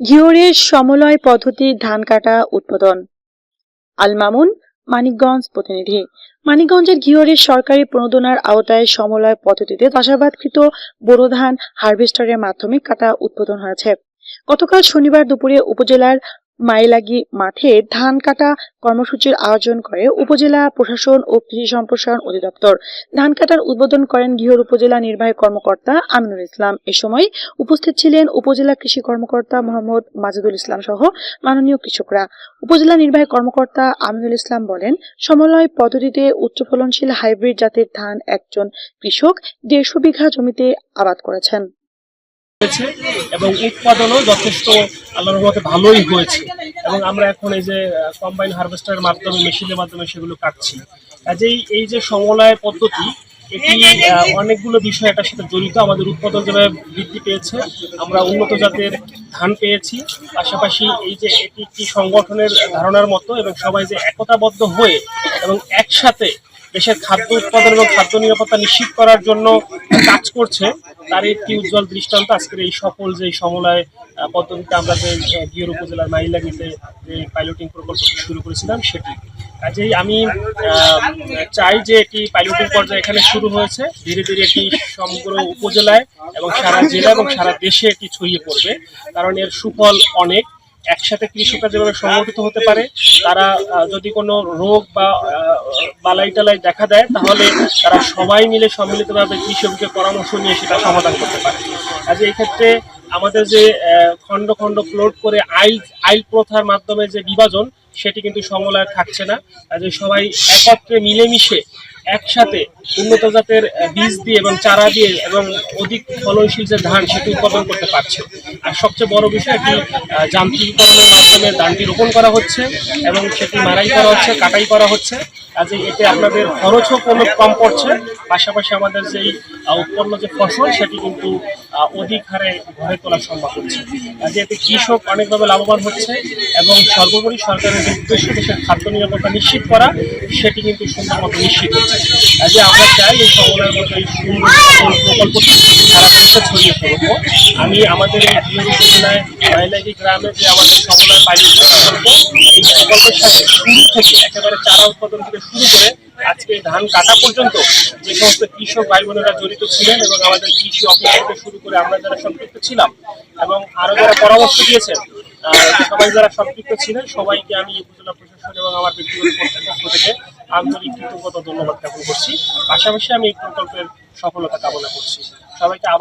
ঘিওরের সমলয় পদ্ধতি ধান কাটা উৎপাদন আল মামুন, মানিকগঞ্জ প্রতিনিধি। মানিকগঞ্জের ঘিওরের সরকারি প্রণোদনার আওতায় সমলয় পদ্ধতিতে চাষাবাদকৃত বোরো ধান হারভেস্টারের মাধ্যমে কাটা উৎপাদন হয়েছে। গতকাল শনিবার দুপুরে উপজেলার মাইলাগি মাঠে ধান কাটা কর্মসূচির আয়োজন করে উপজেলা প্রশাসন ও কৃষি সম্প্রসারণ অধিদপ্তর। ধান কাটার উদ্বোধন করেন ঘিওর উপজেলা নির্বাহী কর্মকর্তা আমিনুল ইসলাম। এ সময় উপস্থিত ছিলেন উপজেলা কৃষি কর্মকর্তা মোহাম্মদ মাজেদুল ইসলাম সহ মাননীয় কৃষকরা। উপজেলা নির্বাহী কর্মকর্তা আমিনুল ইসলাম বলেন, সমলয় পদ্ধতিতে উচ্চ ফলনশীল হাইব্রিড জাতের ধান একজন কৃষক দেড়শো বিঘা জমিতে আবাদ করেছেন। হয়েছে এবং উৎপাদনও যথেষ্ট আল্লাহর রহমতে ভালোই হয়েছে। এবং আমরা এখন এই যে কম্বাইন হারভেস্টারের মাধ্যমে মেশিনের মাধ্যমে সেগুলো কাটছি। কাজেই এই যে সমলয় পদ্ধতি, এটি অনেকগুলো বিষয় এটার সাথে জড়িত। আমাদের উৎপাদন যেভাবে বৃদ্ধি পেয়েছে, আমরা উন্নত জাতের ধান পেয়েছি। পাশাপাশি এই যে এটি একটি সংগঠনের ধারণার মতো এবং সবাই যে একতাবদ্ধ হয়ে এবং একসাথে দেশের খাদ্য উৎপাদন এবং খাদ্য নিরাপত্তা নিশ্চিত করার জন্য কাজ করছে। তার একটি উজ্জ্বল দৃষ্টান্ত আজকের এই সফল যে সমলয় পদ্ধতিতে আমরা যে গিয়র উপজেলার মাইলাগিতে যে পাইলটিং প্রকল্পটি শুরু করেছিলাম সেটি। কাজেই আমি চাই যে এটি পাইলটিং পর্যায়ে এখানে শুরু হয়েছে। ধীরে ধীরে এটি সমগ্র উপজেলায় এবং সারা জেলা এবং সারা দেশে এটি ছড়িয়ে পড়বে। কারণ এর সুফল অনেক। একসাথে কৃষকরা যেভাবে সংগঠিত হতে পারে, তারা যদি কোনো রোগ বা বালাই টালাই দেখা দেয়, তাহলে তারা সবাই মিলে সম্মিলিতভাবে কৃষককে পরামর্শ নিয়ে সেটা সমাধান করতে পারে। কাজে এই ক্ষেত্রে আমাদের যে খণ্ড খণ্ড প্লট করে আইল আইল প্রথার মাধ্যমে যে বিভাজন, সেটি কিন্তু সমলয় থাকছে না। কাজে সবাই একত্রে মিলেমিশে একসাথে উন্নত জাতের বীজ দিয়ে এবং চারা দিয়ে এবং অধিক ফলনশীল যে ধান, সেটি উৎপাদন করতে পারছে। আর সবচেয়ে বড় বিষয় এটি যান্ত্রিকীকরণের মাধ্যমে ধানটি রোপণ করা হচ্ছে এবং সেটি মারাই করা হচ্ছে, কাটাই করা হচ্ছে। কাজে এতে আপনাদের খরচও কোনো কম পড়ছে। পাশাপাশি আমাদের যেই উৎপন্ন যে ফসল, সেটি কিন্তু অধিক হারে ঘরে তোলা সম্ভব হচ্ছে। কাজে এতে কৃষক অনেকভাবে লাভবান হচ্ছে এবং সর্বোপরি সরকারের যে উদ্দেশ্য, দেশের খাদ্য নিরাপত্তা নিশ্চিত করা, সেটি কিন্তু সুন্দর নিশ্চিত হচ্ছে। কাজে আমরা চাই এই সমন্বয়ের মতো এই সুন্দর প্রকল্পটি সারা দেশে ছড়িয়ে পড়ব আমি আমাদের এই বিহার উপজেলায় গ্রামে যে আমাদের সমন্বয় পাইলট প্রকল্প এই প্রকল্পের সাথে শুরু থেকে একেবারে চারা উৎপাদন থেকে শুরু করে আজকে ধান কাটা পর্যন্ত যে সমস্ত কৃষক ভাই বোনেরা জড়িত ছিলেন এবং আমাদের কৃষি অফিস থেকে শুরু করে আমরা যারা সম্পৃক্ত ছিলাম এবং আরও যারা পরামর্শ দিয়েছেন সবাই যারা সম্পৃক্ত ছিলেন, সবাইকে আমি উপজেলা প্রশাসন এবং আমার ব্যক্তিগত পক্ষ থেকে আন্তরিক কৃতজ্ঞতা ধন্যবাদ জ্ঞাপন করছি। পাশাপাশি আমি এই প্রকল্পের সফলতা কামনা করছি। সবাইকে আবার